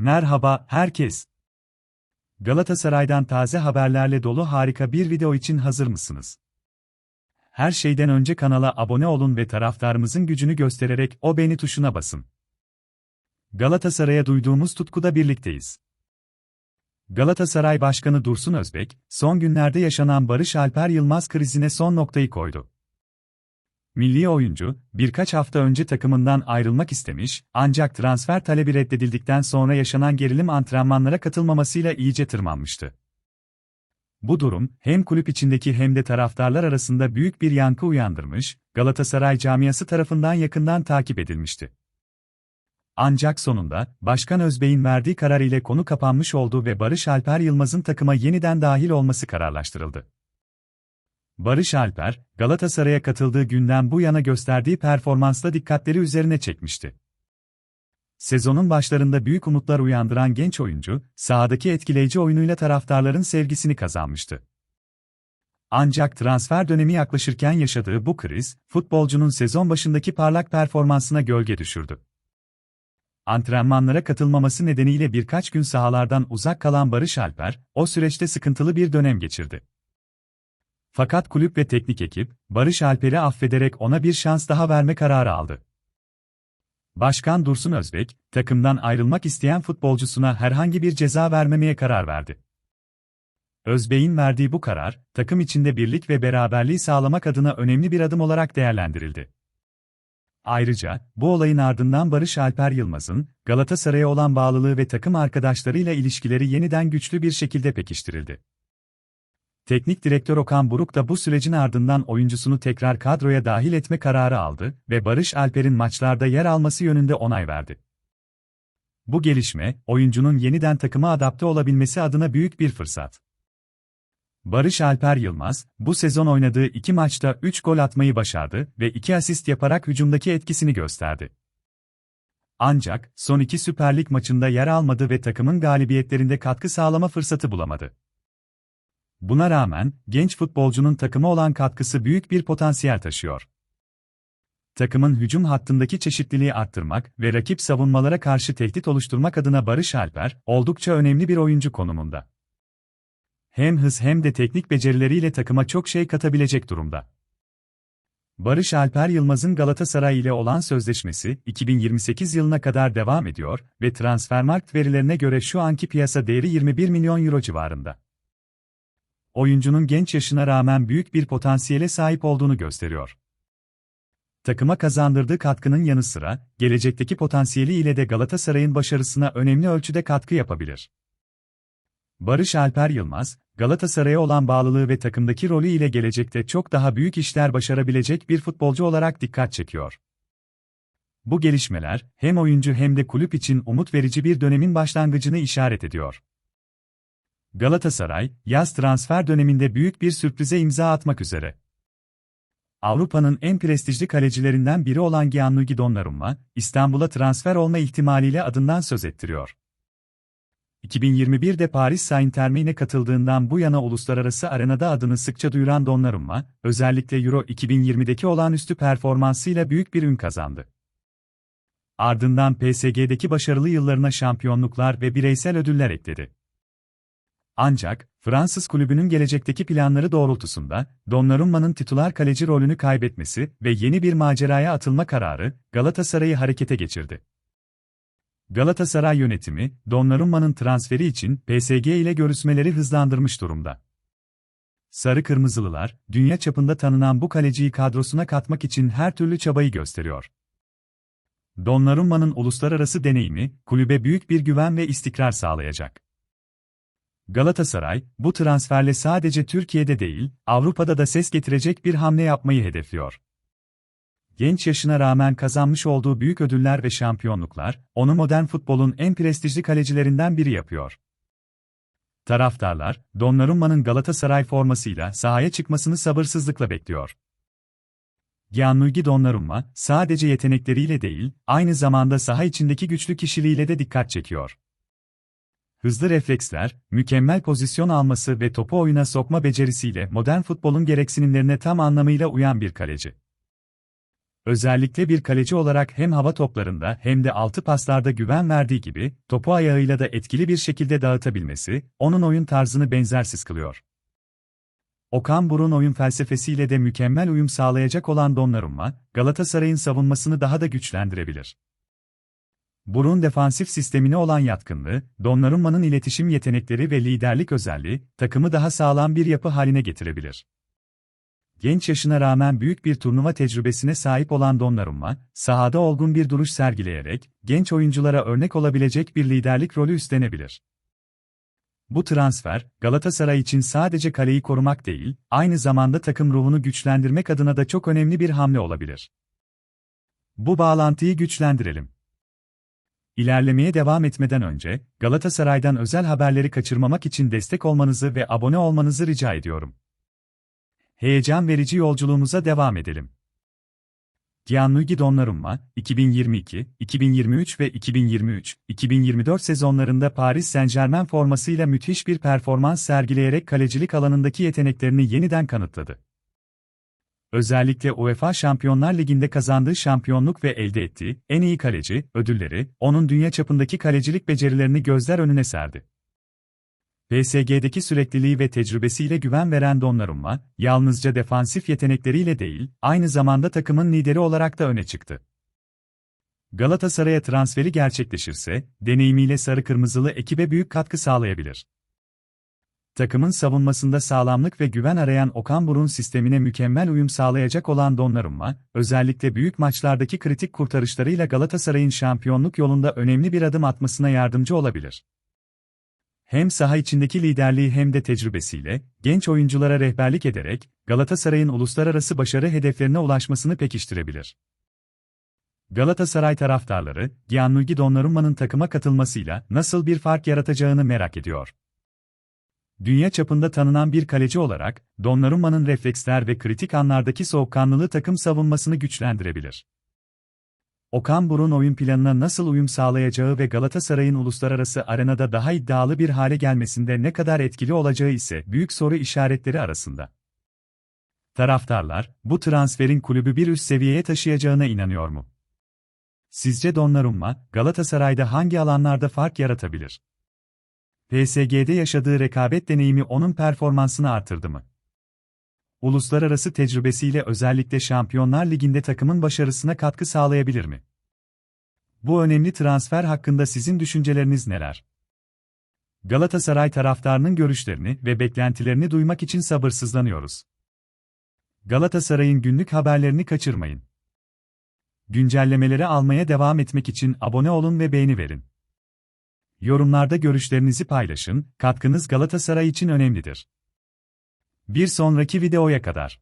Merhaba herkes. Galatasaray'dan taze haberlerle dolu harika bir video için hazır mısınız? Her şeyden önce kanala abone olun ve taraftarımızın gücünü göstererek o beğeni tuşuna basın. Galatasaray'a duyduğumuz tutkuda birlikteyiz. Galatasaray Başkanı Dursun Özbek, son günlerde yaşanan Barış Alper Yılmaz krizine son noktayı koydu. Milli oyuncu, birkaç hafta önce takımından ayrılmak istemiş, ancak transfer talebi reddedildikten sonra yaşanan gerilim antrenmanlara katılmamasıyla iyice tırmanmıştı. Bu durum, hem kulüp içindeki hem de taraftarlar arasında büyük bir yankı uyandırmış, Galatasaray camiası tarafından yakından takip edilmişti. Ancak sonunda, Başkan Özbey'in verdiği karar ile konu kapanmış oldu ve Barış Alper Yılmaz'ın takıma yeniden dahil olması kararlaştırıldı. Barış Alper, Galatasaray'a katıldığı günden bu yana gösterdiği performansla dikkatleri üzerine çekmişti. Sezonun başlarında büyük umutlar uyandıran genç oyuncu, sahadaki etkileyici oyunuyla taraftarların sevgisini kazanmıştı. Ancak transfer dönemi yaklaşırken yaşadığı bu kriz, futbolcunun sezon başındaki parlak performansına gölge düşürdü. Antrenmanlara katılmaması nedeniyle birkaç gün sahalardan uzak kalan Barış Alper, o süreçte sıkıntılı bir dönem geçirdi. Fakat kulüp ve teknik ekip, Barış Alper'i affederek ona bir şans daha verme kararı aldı. Başkan Dursun Özbek, takımdan ayrılmak isteyen futbolcusuna herhangi bir ceza vermemeye karar verdi. Özbek'in verdiği bu karar, takım içinde birlik ve beraberliği sağlamak adına önemli bir adım olarak değerlendirildi. Ayrıca, bu olayın ardından Barış Alper Yılmaz'ın, Galatasaray'a olan bağlılığı ve takım arkadaşlarıyla ilişkileri yeniden güçlü bir şekilde pekiştirildi. Teknik direktör Okan Buruk da bu sürecin ardından oyuncusunu tekrar kadroya dahil etme kararı aldı ve Barış Alper'in maçlarda yer alması yönünde onay verdi. Bu gelişme, oyuncunun yeniden takıma adapte olabilmesi adına büyük bir fırsat. Barış Alper Yılmaz, bu sezon oynadığı iki maçta 3 gol atmayı başardı ve 2 asist yaparak hücumdaki etkisini gösterdi. Ancak, son iki Süper Lig maçında yer almadı ve takımın galibiyetlerinde katkı sağlama fırsatı bulamadı. Buna rağmen, genç futbolcunun takıma olan katkısı büyük bir potansiyel taşıyor. Takımın hücum hattındaki çeşitliliği arttırmak ve rakip savunmalara karşı tehdit oluşturmak adına Barış Alper, oldukça önemli bir oyuncu konumunda. Hem hız hem de teknik becerileriyle takıma çok şey katabilecek durumda. Barış Alper Yılmaz'ın Galatasaray ile olan sözleşmesi 2028 yılına kadar devam ediyor ve Transfermarkt verilerine göre şu anki piyasa değeri 21 milyon euro civarında oyuncunun genç yaşına rağmen büyük bir potansiyele sahip olduğunu gösteriyor. Takıma kazandırdığı katkının yanı sıra, gelecekteki potansiyeli ile de Galatasaray'ın başarısına önemli ölçüde katkı yapabilir. Barış Alper Yılmaz, Galatasaray'a olan bağlılığı ve takımdaki rolü ile gelecekte çok daha büyük işler başarabilecek bir futbolcu olarak dikkat çekiyor. Bu gelişmeler, hem oyuncu hem de kulüp için umut verici bir dönemin başlangıcını işaret ediyor. Galatasaray, yaz transfer döneminde büyük bir sürprize imza atmak üzere. Avrupa'nın en prestijli kalecilerinden biri olan Gianluigi Donnarumma, İstanbul'a transfer olma ihtimaliyle adından söz ettiriyor. 2021'de Paris Saint-Germain'e katıldığından bu yana uluslararası arenada adını sıkça duyuran Donnarumma, özellikle Euro 2020'deki olağanüstü performansıyla büyük bir ün kazandı. Ardından PSG'deki başarılı yıllarına şampiyonluklar ve bireysel ödüller ekledi. Ancak, Fransız kulübünün gelecekteki planları doğrultusunda, Donnarumma'nın titular kaleci rolünü kaybetmesi ve yeni bir maceraya atılma kararı, Galatasaray'ı harekete geçirdi. Galatasaray yönetimi, Donnarumma'nın transferi için PSG ile görüşmeleri hızlandırmış durumda. Sarı Kırmızılılar, dünya çapında tanınan bu kaleciyi kadrosuna katmak için her türlü çabayı gösteriyor. Donnarumma'nın uluslararası deneyimi, kulübe büyük bir güven ve istikrar sağlayacak. Galatasaray, bu transferle sadece Türkiye'de değil, Avrupa'da da ses getirecek bir hamle yapmayı hedefliyor. Genç yaşına rağmen kazanmış olduğu büyük ödüller ve şampiyonluklar, onu modern futbolun en prestijli kalecilerinden biri yapıyor. Taraftarlar, Donnarumma'nın Galatasaray formasıyla sahaya çıkmasını sabırsızlıkla bekliyor. Gianluigi Donnarumma, sadece yetenekleriyle değil, aynı zamanda saha içindeki güçlü kişiliğiyle de dikkat çekiyor hızlı refleksler, mükemmel pozisyon alması ve topu oyuna sokma becerisiyle modern futbolun gereksinimlerine tam anlamıyla uyan bir kaleci. Özellikle bir kaleci olarak hem hava toplarında hem de altı paslarda güven verdiği gibi, topu ayağıyla da etkili bir şekilde dağıtabilmesi, onun oyun tarzını benzersiz kılıyor. Okan Burun oyun felsefesiyle de mükemmel uyum sağlayacak olan Donnarumma, Galatasaray'ın savunmasını daha da güçlendirebilir. Burun defansif sistemine olan yatkınlığı, Donnarumma'nın iletişim yetenekleri ve liderlik özelliği, takımı daha sağlam bir yapı haline getirebilir. Genç yaşına rağmen büyük bir turnuva tecrübesine sahip olan Donnarumma, sahada olgun bir duruş sergileyerek, genç oyunculara örnek olabilecek bir liderlik rolü üstlenebilir. Bu transfer, Galatasaray için sadece kaleyi korumak değil, aynı zamanda takım ruhunu güçlendirmek adına da çok önemli bir hamle olabilir. Bu bağlantıyı güçlendirelim. İlerlemeye devam etmeden önce, Galatasaray'dan özel haberleri kaçırmamak için destek olmanızı ve abone olmanızı rica ediyorum. Heyecan verici yolculuğumuza devam edelim. Gianluigi Donnarumma, 2022, 2023 ve 2023-2024 sezonlarında Paris Saint-Germain formasıyla müthiş bir performans sergileyerek kalecilik alanındaki yeteneklerini yeniden kanıtladı. Özellikle UEFA Şampiyonlar Ligi'nde kazandığı şampiyonluk ve elde ettiği en iyi kaleci ödülleri, onun dünya çapındaki kalecilik becerilerini gözler önüne serdi. PSG'deki sürekliliği ve tecrübesiyle güven veren Donnarumma, yalnızca defansif yetenekleriyle değil, aynı zamanda takımın lideri olarak da öne çıktı. Galatasaray'a transferi gerçekleşirse, deneyimiyle sarı-kırmızılı ekibe büyük katkı sağlayabilir. Takımın savunmasında sağlamlık ve güven arayan Okan Burun sistemine mükemmel uyum sağlayacak olan Donnarumma, özellikle büyük maçlardaki kritik kurtarışlarıyla Galatasaray'ın şampiyonluk yolunda önemli bir adım atmasına yardımcı olabilir. Hem saha içindeki liderliği hem de tecrübesiyle, genç oyunculara rehberlik ederek, Galatasaray'ın uluslararası başarı hedeflerine ulaşmasını pekiştirebilir. Galatasaray taraftarları, Gianluigi Donnarumma'nın takıma katılmasıyla nasıl bir fark yaratacağını merak ediyor. Dünya çapında tanınan bir kaleci olarak, Donnarumma'nın refleksler ve kritik anlardaki soğukkanlılığı takım savunmasını güçlendirebilir. Okan Burun oyun planına nasıl uyum sağlayacağı ve Galatasaray'ın uluslararası arenada daha iddialı bir hale gelmesinde ne kadar etkili olacağı ise büyük soru işaretleri arasında. Taraftarlar, bu transferin kulübü bir üst seviyeye taşıyacağına inanıyor mu? Sizce Donnarumma, Galatasaray'da hangi alanlarda fark yaratabilir? PSG'de yaşadığı rekabet deneyimi onun performansını artırdı mı? Uluslararası tecrübesiyle özellikle Şampiyonlar Ligi'nde takımın başarısına katkı sağlayabilir mi? Bu önemli transfer hakkında sizin düşünceleriniz neler? Galatasaray taraftarının görüşlerini ve beklentilerini duymak için sabırsızlanıyoruz. Galatasaray'ın günlük haberlerini kaçırmayın. Güncellemeleri almaya devam etmek için abone olun ve beğeni verin. Yorumlarda görüşlerinizi paylaşın, katkınız Galatasaray için önemlidir. Bir sonraki videoya kadar.